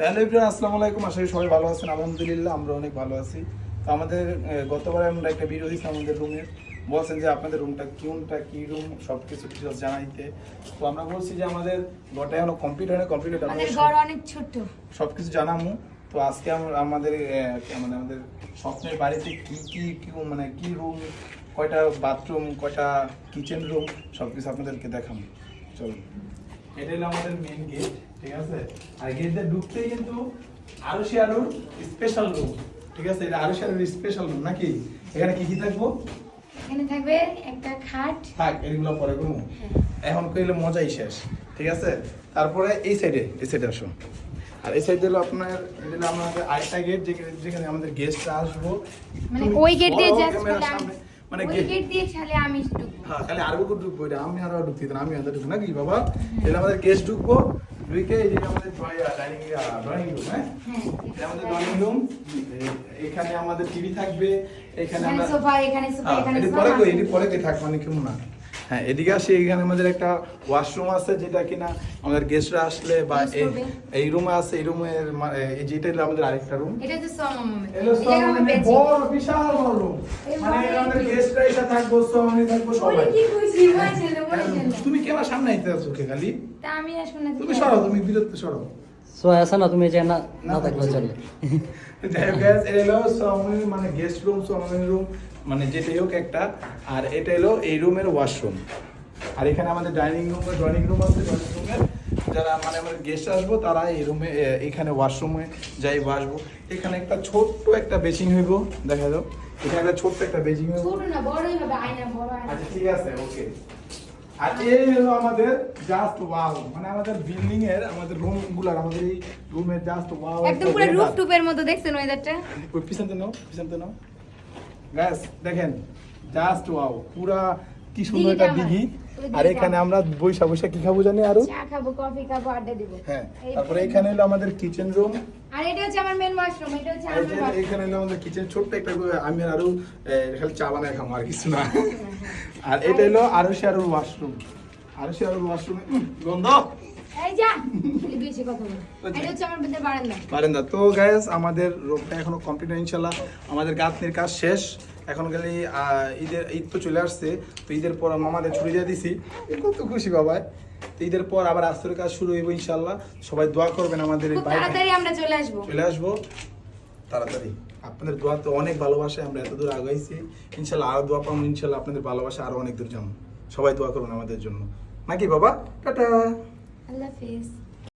Hello Ibrahim আসসালামু আলাইকুম। আশা করি সবাই ভালো আছেন। আলহামদুলিল্লাহ আমরা অনেক ভালো আছি। তো আমাদের গতবার আমরা একটা ভিডিও দিচ্ছি আমাদের রুমের বলছেন যে আপনাদের রুমটা কোনটা কি রুম সব কিছু ডিটেলস জানাইতে। তো আমরা বলছি যে আমাদের ঘরটা এখনও কমপ্লিট হয় না কমপ্লিট আমাদের ঘর অনেক ছোট সব কিছু জানামু। তো আজকে আমরা আমাদের মানে আমাদের স্বপ্নের বাড়িতে কি কি কি মানে কি রুম কয়টা বাথরুম কয়টা কিচেন রুম সব কিছু আপনাদেরকে দেখাবো চলুন। এটা হলো আমাদের মেইন গেট ঠিক আছে? আর গেট দিয়ে ঢুকতেই কিন্তু আলুর স্পেশাল রুম ঠিক আছে? এটা আলুর স্পেশাল রুম নাকি? এখানে কি কি থাকব? এখানে থাকবে একটা খাট। থাক এগুলো পরে করব এখন কইলে মজাই শেষ ঠিক আছে? তারপরে এই সাইডে এই সাইডে আসো আর এই সাইডে হলো আপনার এটা হলো আমাদের আরেকটা গেট যেখানে আমাদের গেস্টরা আসব। মানে ওই গেট দিয়ে সামনে, মানে গেট গেট দিয়ে ছালে আমি ঢুকবো। হ্যাঁ খালি আরও কেউ ঢুকবো এটা আমি আরও ঢুকতে দিতাম আমি আরও ঢুকবো নাকি বাবা? এটা আমাদের গেস্ট ঢুকবো। ঢুকে এই যে আমাদের ডাইনিং ড্রয়িং রুম হ্যাঁ? এটা আমাদের ড্রয়িং রুম এখানে আমাদের টিভি থাকবে এখানে আমরা সোফা এখানে সোফা হ্যাঁ, এখানে পরে কই এটি পরে কই থাক মানে কেমন না। হ্যাঁ এদিকে আসে এখানে আমাদের একটা ওয়াশরুম আছে যেটা কিনা আমাদের গেস্টরা আসলে বা এই- রুমে আছে এই রুমের এই যেটা হলো আমাদের আরেকটা রুম এটা এলো সামনে বড় বিশাল বড় রুম মানে আমাদের গেস্টরা এসে থাকব সামনে থাকব সবাই। বলেছিল তুমি কেন সামনে আইতে আছো কে খালি? তা আমি আসব না তুমি সরো তুমি বিরত সরো। সো আছে না তুমি যে না না থাকলে চলে যাই হোক guys, এটা হলো সোমামের মানে গেস্ট রুম সোমামের রুম মানে যেটাই হোক একটা আর এটা হলো এই রুমের ওয়াশরুম আর এখানে আমাদের ডাইনিং রুম ড্রয়িং রুম আছে ড্রয়িং রুমের যারা মানে আমাদের গেস্ট আসব তারা এই রুমে এখানে ওয়াশরুমে যাই আসব এখানে একটা ছোট্ট একটা বেসিং হইব দেখা যাও এখানে একটা ছোট্ট একটা বেসিং হইব ছোট না বড়ই হবে আয়না বড় আচ্ছা ঠিক আছে ওকে আর এই হলো আমাদের জাস্ট ওয়াও মানে আমাদের বিল্ডিং এর আমাদের রুমগুলার আমাদের এই রুমের জাস্ট ওয়াও একদম পুরো রুফ টুপের মতো দেখছেন ওয়েদারটা ওই পিছনতে নাও পিছনতে নাও। গাইস দেখেন জাস্ট ওয়াও পুরা কি সুন্দর একটা দিঘি। আর এখানে আমরা বৈশা বৈশা কি খাব জানি আরও? চা খাব কফি খাব আড্ডা দিব। হ্যাঁ তারপরে এখানে হলো আমাদের কিচেন রুম আর এটা হচ্ছে আমার মেন ওয়াশরুম এটা হচ্ছে আমার এখানে- হলো আমাদের কিচেন ছোট্ট একটা আমি আরও খালি চা বানায় খাব আর কিছু না। আর এটা হলো আরও সে আরও ওয়াশরুম আরও সে আরও ওয়াশরুম গন্ধ বারান্দা। তো আমাদের রোগটা এখনও কমপ্লিট ইনশাল্লাহ আমাদের গাঁথনির কাজ শেষ। এখন আহ, ঈদের ঈদ তো চলে আসছে তো ঈদের পর মামাদের ছুটি দিয়ে দিছি। কত খুশি বাবা তো ঈদের পর আবার আস্তরের কাজ শুরু হইব ইনশাল্লাহ সবাই দোয়া করবেন আমাদের তাড়াতাড়ি আমরা চলে আসব। চলে আসব। তাড়াতাড়ি। আপনাদের দোয়া তো অনেক ভালোবাসে আমরা এত দূর আগাইছি। ইনশাল্লাহ আরও দোয়া পাবো ইনশাল্লাহ আপনাদের ভালোবাসা আরও অনেক দূর যাব। সবাই দোয়া করবেন আমাদের জন্য। নাকি বাবা? টাটা। আল্লাহ হাফেজ।